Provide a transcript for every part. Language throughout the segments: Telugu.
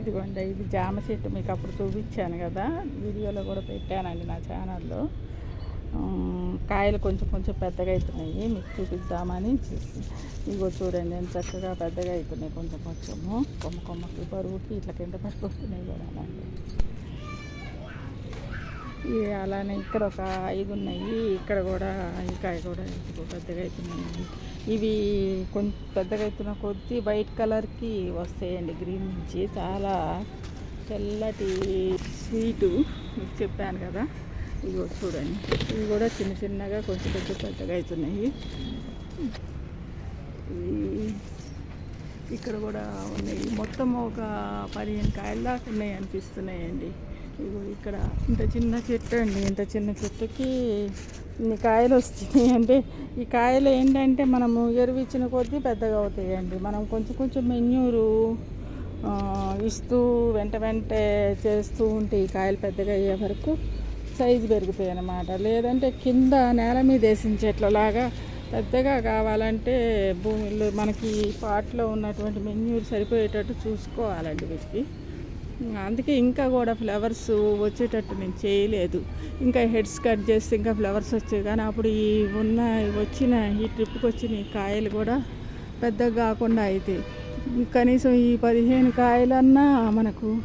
ఇదిగోండి ఇది జామ చెట్టు మీకు అప్పుడు చూపించాను కదా. వీడియోలో కూడా పెట్టానండి నా ఛానల్లో. కాయలు కొంచెం కొంచెం పెద్దగా అవుతున్నాయి మీకు చూపిద్దామని ఇగో చూడండి ఎంత చక్కగా పెద్దగా అవుతున్నాయి కొంచెం కొంచెము. కొమ్మ కొమ్మకి బరువుకి ఇట్లా కింద పడిపోతున్నాయి కూడా అలాంటి అలానే ఇక్కడ ఒక ఐదు ఉన్నాయి. ఇక్కడ కూడా ఈ కాయ కూడా పెద్దగా అవుతున్నాయి ఇవి కొంచెం పెద్దగా అవుతున్న కొద్దీ వైట్ కలర్కి వస్తాయండి. గ్రీన్ నుంచి చాలా తెల్లటి స్వీటు మీకు చెప్పాను కదా. ఇవి చూడండి. ఇవి కూడా చిన్న చిన్నగా కొంచెం కొంచెం పెద్దగా అవుతున్నాయి ఇక్కడ కూడా ఉన్నాయి. మొత్తం ఒక పదిహేను కాయల దాకా ఉన్నాయి అనిపిస్తున్నాయండి. ఇగో ఇక్కడ ఇంత చిన్న చెట్టు అండి ఇంత చిన్న చెట్టుకి ఇన్ని కాయలు వస్తున్నాయి అంటే ఈ కాయలు ఏంటంటే మనము ఎరువు ఇచ్చిన కొద్దీ పెద్దగా అవుతాయండి. మనం కొంచెం కొంచెం మెన్యూరు ఇస్తూ వెంట వెంటే చేస్తూ ఉంటే ఈ కాయలు పెద్దగా అయ్యే వరకు సైజు పెరుగుతాయి అన్నమాట. లేదంటే కింద నేల మీద వేసిన చెట్లలాగా పెద్దగా కావాలంటే భూమిలో మనకి పాట్లో ఉన్నటువంటి మెన్యూర్ సరిపోయేటట్టు చూసుకోవాలండి వీటికి. అందుకే ఇంకా కూడా ఫ్లవర్స్ వచ్చేటట్టు నేను చేయలేదు. ఇంకా హెడ్స్ కట్ చేస్తే ఇంకా ఫ్లవర్స్ వచ్చాయి కానీ అప్పుడు ఈ ఉన్న వచ్చిన ఈ ట్రిప్కి వచ్చిన ఈ కాయలు కూడా పెద్దగా కాకుండా అవుతాయి కనీసం ఈ పదిహేను కాయలన్నా మనకు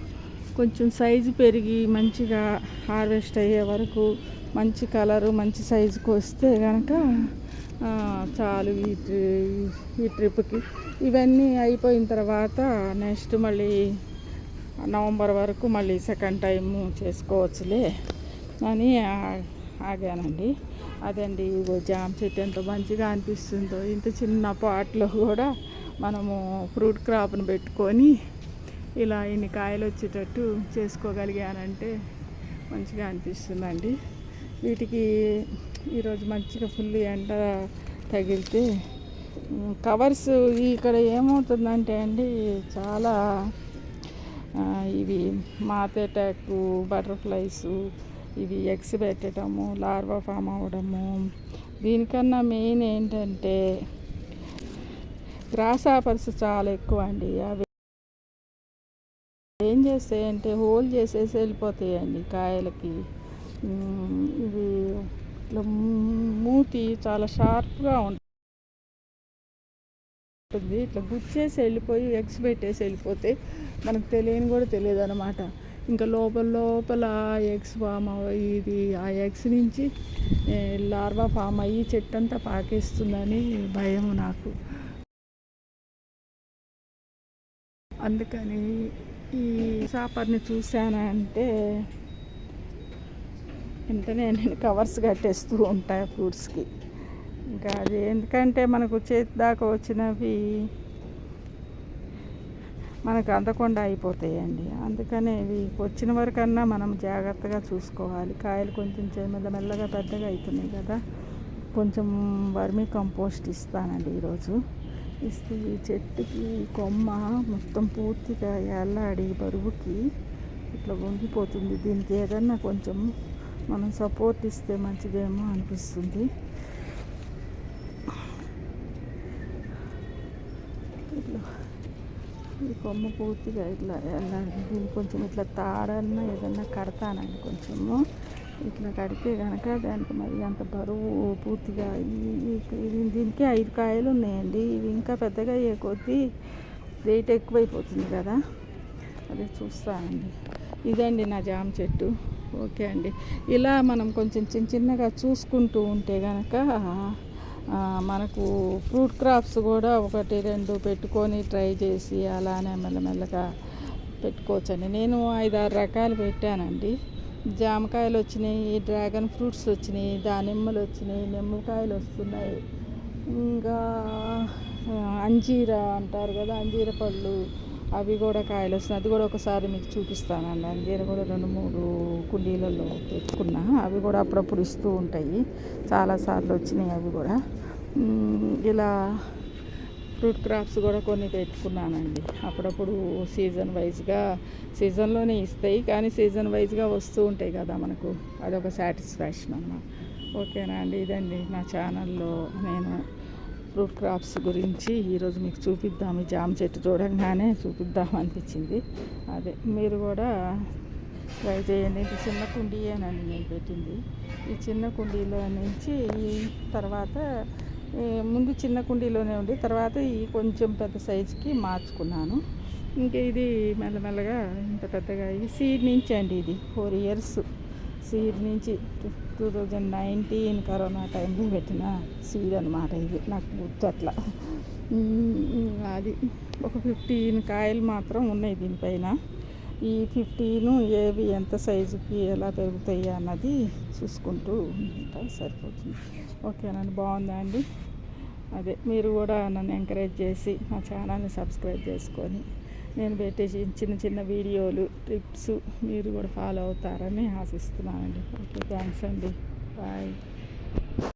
కొంచెం సైజు పెరిగి మంచిగా హార్వెస్ట్ అయ్యే వరకు మంచి కలరు మంచి సైజుకి వస్తే కనుక చాలు ఈ ట్రి- ఈ ట్రిప్కి. ఇవన్నీ అయిపోయిన తర్వాత నెక్స్ట్ మళ్ళీ నవంబర్ వరకు మళ్ళీ సెకండ్ టైం చేసుకోవచ్చులే అని ఆ- ఆగానండి. అదండి ఇగో జామ చెట్టు ఎంత మంచిగా అనిపిస్తుందో ఇంత చిన్న పాట్లో కూడా మనము ఫ్రూట్ క్రాప్ను పెట్టుకొని ఇలా ఇన్ని కాయలు వచ్చేటట్టు చేసుకోగలిగానంటే మంచిగా అనిపిస్తుందండి. వీటికి ఈరోజు మంచిగా ఫుల్ ఎండ తగిలితే కవర్స్ ఇక్కడ ఏమవుతుందంటే అండి చాలా ఇవి మాత్ అటాక్ బటర్ఫ్లైస్ ఇవి ఎగ్స్ పెట్టడము లార్వా ఫామ్ అవ్వడము. దీనికన్నా మెయిన్ ఏంటంటే గ్రాస్ ఆపర్స్ చాలా ఎక్కువ అండి అవి ఏం చేస్తాయంటే హోల్ చేసేసి వెళ్ళిపోతాయండి కాయలకి. ఇవి ఇట్లా మూతి చాలా షార్ప్గా ఉంటుంది ఉంటుంది ఇట్లా గుచ్చేసి వెళ్ళిపోయి ఎగ్స్ పెట్టేసి వెళ్ళిపోతే మనకు తెలియని కూడా తెలియదు అనమాట ఇంకా లోపల లోపల ఎగ్స్ ఫామ్ ఇది ఆ ఎగ్స్ నుంచి లార్వా ఫామ్ అయ్యి చెట్టు అంతా పాకేస్తుందని భయం నాకు. అందుకని ఈ చాపర్ని చూశానంటే వెంటనే నేను కవర్స్ కట్టేస్తూ ఉంటాయి ఫ్రూట్స్కి ఇంకా అది ఎందుకంటే మనకు చేతి దాకా వచ్చినవి మనకు అందకుండా అయిపోతాయండి. అందుకనే ఇవి వచ్చిన వరకన్నా మనం జాగ్రత్తగా చూసుకోవాలి. కాయలు కొంచెం చే- మెల్లమెల్లగా పెద్దగా అవుతున్నాయి కదా. కొంచెం వర్మీ కంపోస్ట్ ఇస్తానండి ఈరోజు. ఇస్తే ఈ చెట్టుకి కొమ్మ మొత్తం పూర్తిగా ఎల్లాడి బరువుకి ఇట్లా వంగిపోతుంది. దీనికి ఏదన్నా కొంచెం మనం సపోర్ట్ ఇస్తే మంచిదేమో అనిపిస్తుంది. ఇట్లా. ఈ కొమ్మ పూర్తిగా ఇట్లా ఎలా దీన్ని కొంచెం ఇట్లా తాడన్నా ఏదన్నా కడతానండి కొంచెము. ఇట్లా కడితే కనుక దానికి మరి అంత బరువు పూర్తిగా ఇది- దీనికి ఐదు కాయలు ఉన్నాయండి. ఇవి ఇంకా పెద్దగా అయ్యే కొద్దీ రేట్ ఎక్కువైపోతుంది కదా. అదే చూస్తానండి ఇదండి నా జామ చెట్టు. ఓకే అండి. ఇలా మనం కొంచెం చిన్న చిన్నగా చూసుకుంటూ ఉంటే కనుక మనకు ఫ్రూట్ క్రాప్స్ కూడా ఒకటి రెండు పెట్టుకొని ట్రై చేసి అలానే మెల్లమెల్లగా పెట్టుకోవచ్చండి. నేను ఐదారు రకాలు పెట్టానండి. జామకాయలు వచ్చినాయి డ్రాగన్ ఫ్రూట్స్ వచ్చినాయి దానిమ్మలు వచ్చినాయి నిమ్మకాయలు వస్తున్నాయి. ఇంకా అంజీరా అంజీర అంటారు కదా అంజీర పళ్ళు అవి కూడా కాయలు వస్తున్నాయి. అది కూడా ఒకసారి మీకు చూపిస్తానండి. అంజీర కూడా రెండు మూడు కుండీలలో పెట్టుకున్నా. అవి కూడా అప్పుడప్పుడు ఇస్తూ ఉంటాయి. చాలాసార్లు వచ్చినాయి అవి కూడా. ఇలా ఫ్రూట్ క్రాప్స్ కూడా కొన్ని పెట్టుకున్నానండి. అప్పుడప్పుడు సీజన్ వైజ్గా సీజన్లోనే ఇస్తాయి. కానీ సీజన్ వైజ్గా వస్తూ ఉంటాయి కదా మనకు. అదొక సాటిస్ఫాక్షన్ అన్నమాట. ఓకేనా అండి? ఇదండి నా ఛానల్లో నేను ఫ్రూట్ క్రాప్స్ గురించి ఈరోజు మీకు చూపిద్దాం. ఈ జామ చెట్టు చూడంగానే చూపిద్దాం అనిపించింది. అదే మీరు కూడా ట్రై చేయండి. ఇది చిన్న కుండీయేనండి నేను పెట్టింది. ఈ చిన్న కుండీలో నుంచి ఈ తర్వాత ముందు చిన్న కుండీలోనే ఉండి తర్వాత ఈ కొంచెం పెద్ద సైజుకి మార్చుకున్నాను. ఇంకా ఇది మెల్లమెల్లగా ఇంత పెద్దగా ఈ సీడ్ నుంచి అండి ఇది. ఫోర్ ఇయర్స్ సీడ్ నుంచి టూ థౌజండ్ నైన్టీన్ కరోనా టైంలో పెట్టిన సీడ్ అనమాట ఇది నాకు గుర్తు అట్లా. అది ఒక ఫిఫ్టీన్ కాయలు మాత్రం ఉన్నాయి దీనిపైన. ఈ ఫిఫ్టీన్ ఏవి ఎంత సైజుకి ఎలా పెరుగుతాయి అన్నది చూసుకుంటూ ఉంటా సరిపోతుంది. ఓకేనండి బాగుందా అండి? అదే మీరు కూడా నన్ను ఎంకరేజ్ చేసి నా ఛానల్ని సబ్స్క్రైబ్ చేసుకొని నేను పెట్టే చిన్న చిన్న వీడియోలు టిప్స్ మీరు కూడా ఫాలో అవుతారని ఆశిస్తున్నానండి. ఓకే థ్యాంక్స్ అండి. బాయ్.